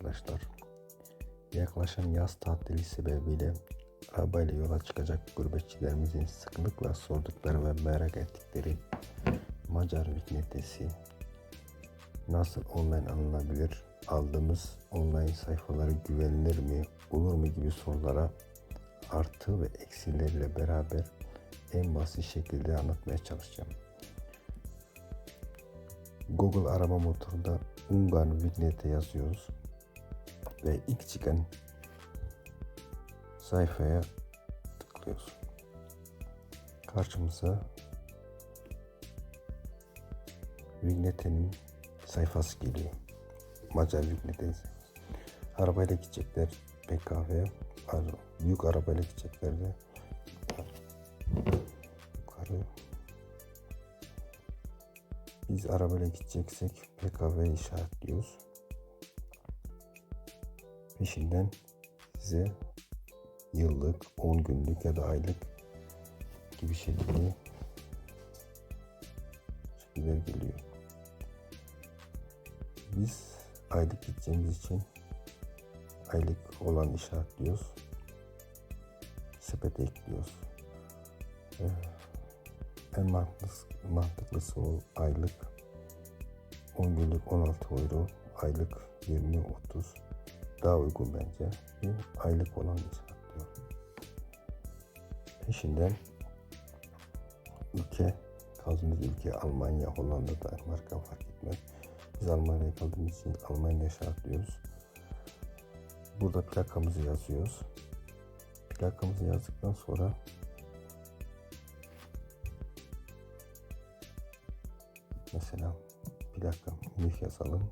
arkadaşlar. Yaklaşan yaz tatili sebebiyle arabayla yola çıkacak gurbetçilerimizin sıklıkla sordukları ve merak ettikleri Macar vignetesi nasıl online alınabilir? Aldığımız online sayfaları güvenilir mi? Olur mu gibi sorulara artı ve eksileriyle beraber en basit şekilde anlatmaya çalışacağım. Google arama motorunda Ungarn Vignette yazıyoruz ve ilk çıkan sayfaya tıklıyoruz. Karşımıza Vignette'nin sayfası geliyor. Macar Vignette'nin sayfası. Arabayla gidecekler PKV, büyük arabayla gidecekler de yukarı biz arabayla gideceksek PKV işaretliyoruz. Peşinden size yıllık, 10 günlük ya da aylık gibi şekilde şekiller geliyor. Biz aylık gideceğimiz için aylık olan işaretliyoruz. Sepete ekliyoruz. En mantıklısı, mantıklısı o aylık 10 günlük 16 euro, aylık 20-30 daha uygun bence. Bir aylık olan işaretliyor. Peşinden ülke, kaldığımız ülke Almanya, Hollanda, Danimarka fark etmez. Biz Almanya'ya kaldığımız için Almanya işaretliyoruz. Burada plakamızı yazıyoruz. Plakamızı yazdıktan sonra mesela plaka Münih yazalım.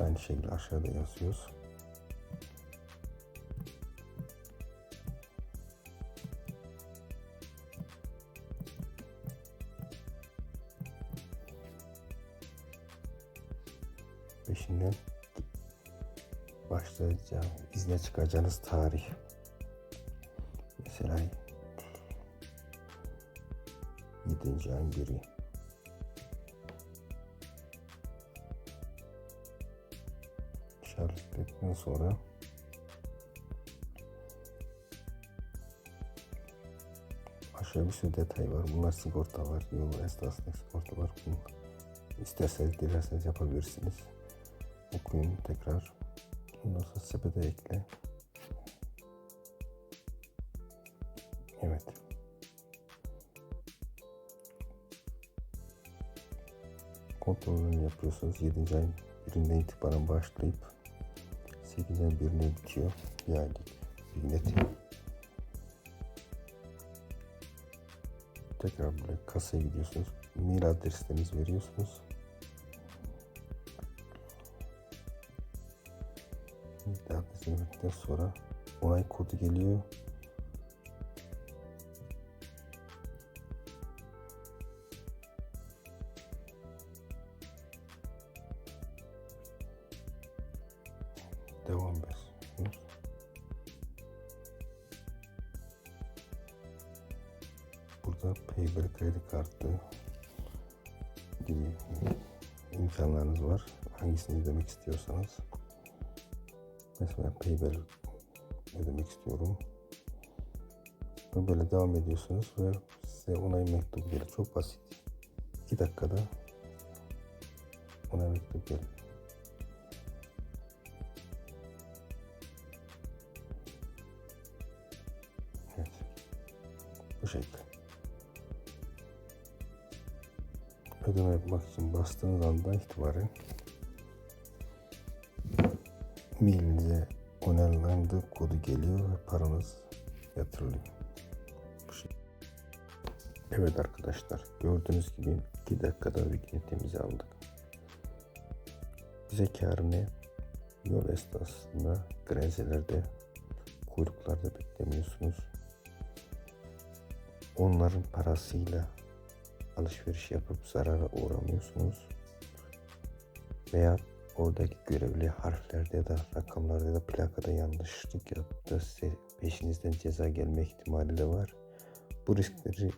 aynı şekilde aşağıda yazıyoruz. Peşinden başlayacağım izne çıkacağınız tarih. Mesela 7. ayın 1'i tertipledikten sonra aşağı bir sürü detay var. Bunlar sigortalar, yol esnasındaki sigortalar. Bunu isterseniz dilerseniz yapabilirsiniz. Okuyun tekrar. Ondan sonra sepete ekle. Evet. Kontrolünü yapıyorsunuz. 7. ayın birinden itibaren başlayıp 8. ayın birine bitiyor. Aylık vigneti. Tekrar böyle kasaya gidiyorsunuz. Mail adreslerinizi veriyorsunuz. Mail adresini verdikten sonra onay kodu geliyor. Devam ediyoruz. Burada Paypal kredi kartı gibi imkanlarınız var. Hangisini ödemek istiyorsanız. Mesela Paypal ödemek istiyorum. Ve böyle devam ediyorsunuz ve size onay mektubu geliyor. Çok basit. 2 dakikada onay mektubu geliyor. Bu şekilde. Ödeme yapmak için bastığınız andan itibaren mailinize onaylandı kodu geliyor ve paranız yatırılıyor. Evet arkadaşlar gördüğünüz gibi 2 dakikada vignetimizi aldık. Bize kârı ne? Yol esnasında grenzelerde kuyruklarda beklemiyorsunuz. Onların parasıyla alışveriş yapıp zarara uğramıyorsunuz. Veya oradaki görevli harflerde ya da rakamlarda ya da plakada yanlışlık da size peşinizden ceza gelme ihtimali de var. Bu riskleri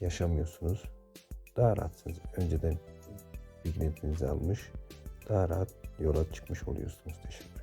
yaşamıyorsunuz. Daha rahatsınız. Önceden bilgilerinizi almış, daha rahat yola çıkmış oluyorsunuz. Teşekkür.